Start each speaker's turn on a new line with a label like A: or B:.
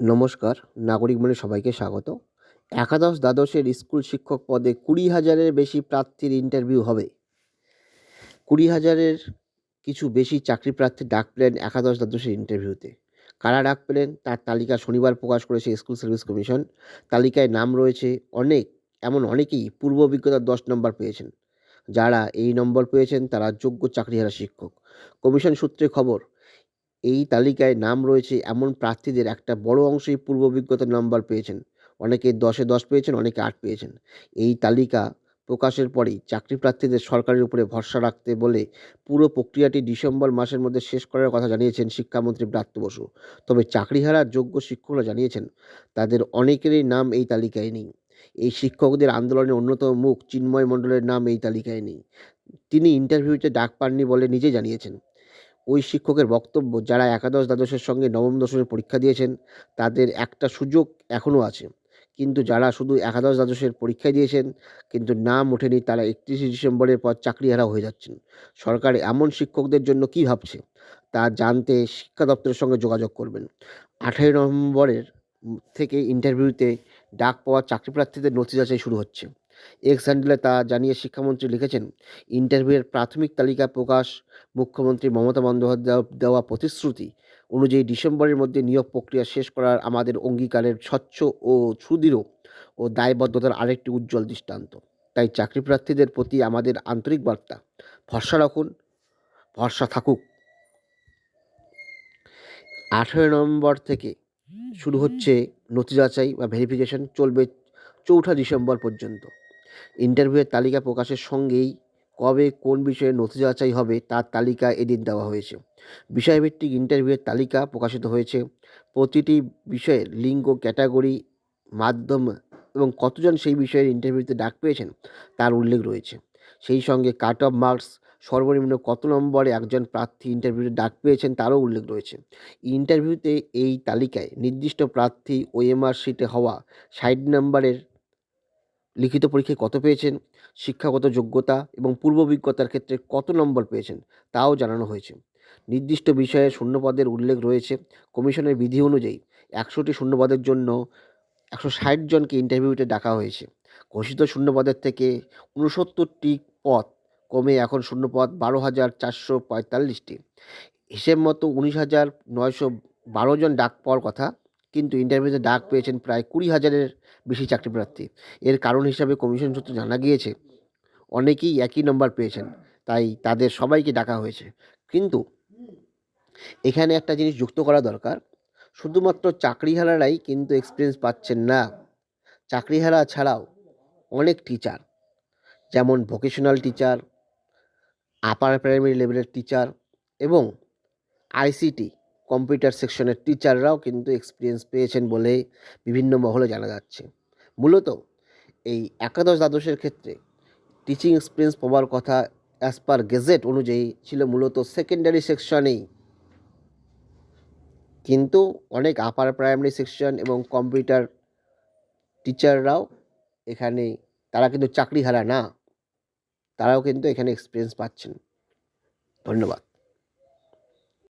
A: নমস্কার, নাগরিক মনে সবাইকে স্বাগত। একাদশ দ্বাদশের স্কুল শিক্ষক পদে কুড়ি হাজারের বেশি প্রার্থীর ইন্টারভিউ হবে। কুড়ি হাজারের কিছু বেশি চাকরি প্রার্থী ডাক পেলেন একাদশ দ্বাদশের ইন্টারভিউতে কারা ডাক পেলেন তার তালিকা শনিবার প্রকাশ করেছে স্কুল সার্ভিস কমিশন। তালিকায় নাম রয়েছে অনেক, এমন অনেকেই পূর্ব অভিজ্ঞতার দশ নম্বর পেয়েছেন। যারা এই নম্বর পেয়েছেন তারা যোগ্য চাকরিহারা শিক্ষক। কমিশন সূত্রে খবর এই তালিকায় নাম রয়েছে এমন প্রার্থীদের একটা বড় অংশই পূর্ব অভিজ্ঞতার নম্বর পেয়েছেন। অনেকে দশে দশ পেয়েছেন, অনেকে আট পেয়েছেন। এই তালিকা প্রকাশের পরেই চাকরি প্রার্থীদের সরকারের উপরে ভরসা রাখতে বলে পুরো প্রক্রিয়াটি ডিসেম্বর মাসের মধ্যে শেষ করার কথা জানিয়েছেন শিক্ষামন্ত্রী ব্রাত্য বসু। তবে চাকরিহারা যোগ্য শিক্ষকরা জানিয়েছেন, তাদের অনেকেরই নাম এই তালিকায় নেই। এই শিক্ষকদের আন্দোলনের অন্যতম মুখ চিন্ময় মণ্ডলের নাম এই তালিকায় নেই। তিনি ইন্টারভিউতে ডাক পাননি বলে নিজে জানিয়েছেন। ওই শিক্ষকের বক্তব্য যারা একাদশ দ্বাদশের সঙ্গে নবম দশমের পরীক্ষা দিয়েছেন, তাদের একটা সুযোগ এখনও আছে। কিন্তু যারা শুধু একাদশ দ্বাদশের পরীক্ষা দিয়েছেন, কিন্তু নাম ওঠেনি, তারা একত্রিশে ডিসেম্বরের পর চাকরি চাকরিহারা হয়ে যাচ্ছেন। সরকার এমন শিক্ষকদের জন্য কী ভাবছে, তা জানতে শিক্ষা দপ্তরের সঙ্গে যোগাযোগ করবেন। আঠারোই নভেম্বরের থেকে ইন্টারভিউতে ডাক পাওয়া চাকরি প্রার্থীদের নথি যাচাই শুরু হচ্ছে। এক্স হ্যান্ডেলে তা জানিয়ে শিক্ষামন্ত্রী লিখেছেন, ইন্টারভিউয়ের প্রাথমিক তালিকা প্রকাশ, মুখ্যমন্ত্রী মমতা বন্দ্যোপাধ্যায় দেওয়া প্রতিশ্রুতি অনুযায়ী ডিসেম্বরের মধ্যে নিয়োগ প্রক্রিয়া শেষ করার আমাদের অঙ্গীকারের স্বচ্ছ ও সুদৃঢ় ও দায়বদ্ধতার আরেকটি উজ্জ্বল দৃষ্টান্ত। তাই চাকরি প্রার্থীদের প্রতি আমাদের আন্তরিক বার্তা। ভরসা রাখুন, ভরসা থাকুক। আঠেরোই নভেম্বর থেকে শুরু হচ্ছে নথি যাচাই বা ভেরিফিকেশন চলবে চৌঠা ডিসেম্বর পর্যন্ত। ইন্টারভিউয়ের তালিকা প্রকাশের সঙ্গেই কবে কোন বিষয়ে নথি যাচাই হবে, তার তালিকা এদিন দেওয়া হয়েছে। বিষয়ভিত্তিক ইন্টারভিউয়ের তালিকা প্রকাশিত হয়েছে। প্রতিটি বিষয়ের লিঙ্গ, ক্যাটাগরি, মাধ্যম এবং কতজন সেই বিষয়ের ইন্টারভিউতে ডাক পেয়েছেন তার উল্লেখ রয়েছে। সেই সঙ্গে কাট অফ মার্কস, সর্বনিম্ন কত নম্বরে একজন প্রার্থী ইন্টারভিউতে ডাক পেয়েছেন তারও উল্লেখ রয়েছে। ইন্টারভিউতে এই তালিকায় নির্দিষ্ট প্রার্থী, ওএমআর শিটে হওয়া, ষাট নম্বরের লিখিত পরীক্ষায় কত পেয়েছেন, শিক্ষাগত যোগ্যতা এবং পূর্ব অভিজ্ঞতার ক্ষেত্রে কত নম্বর পেয়েছেন, তাও জানানো হয়েছে। নির্দিষ্ট বিষয়ে শূন্যপদের উল্লেখ রয়েছে। কমিশনের বিধি অনুযায়ী একশোটি শূন্যপদের জন্য একশো ষাট জনকে ইন্টারভিউতে ডাকা হয়েছে। ঘোষিত শূন্যপদের থেকে উনসত্তরটি পদ কমে এখন শূন্যপদ বারো হাজার চারশো পঁয়তাল্লিশটি। হিসেব মতো উনিশ হাজার নয়শো বারো জন ডাক পাওয়ার কথা কিন্তু ইন্টারভিউতে ডাক পেয়েছেন প্রায় কুড়ি হাজারের বেশি চাকরি প্রার্থী। এর কারণ হিসাবে কমিশন সূত্রে জানা গিয়েছে, অনেকেই একই নম্বর পেয়েছেন, তাই তাদের সবাইকে ডাকা হয়েছে। কিন্তু এখানে একটা জিনিস যুক্ত করা দরকার, শুধুমাত্র চাকরিহারারাই কিন্তু এক্সপিরিয়েন্স পাচ্ছেন না। চাকরিহারা ছাড়াও অনেক টিচার যেমন ভোকেশনাল টিচার আপার প্রাইমারি লেভেলের টিচার এবং আইসিটি কম্পিউটার সেকশনের টিচাররাও কিন্তু এক্সপিরিয়েন্স পেয়েছেন বলে বিভিন্ন মহলে জানা যাচ্ছে। মূলত এই একাদশ দ্বাদশের ক্ষেত্রে টিচিং এক্সপিরিয়েন্স পাওয়ার কথা অ্যাজ পার গেজেট অনুযায়ী ছিল মূলত সেকেন্ডারি সেকশনেই কিন্তু অনেক আপার প্রাইমারি সেকশন এবং কম্পিউটার টিচাররাও এখানে তারা কিন্তু চাকরি হারা না, তারাও কিন্তু এখানে এক্সপিরিয়েন্স পাচ্ছেন। ধন্যবাদ।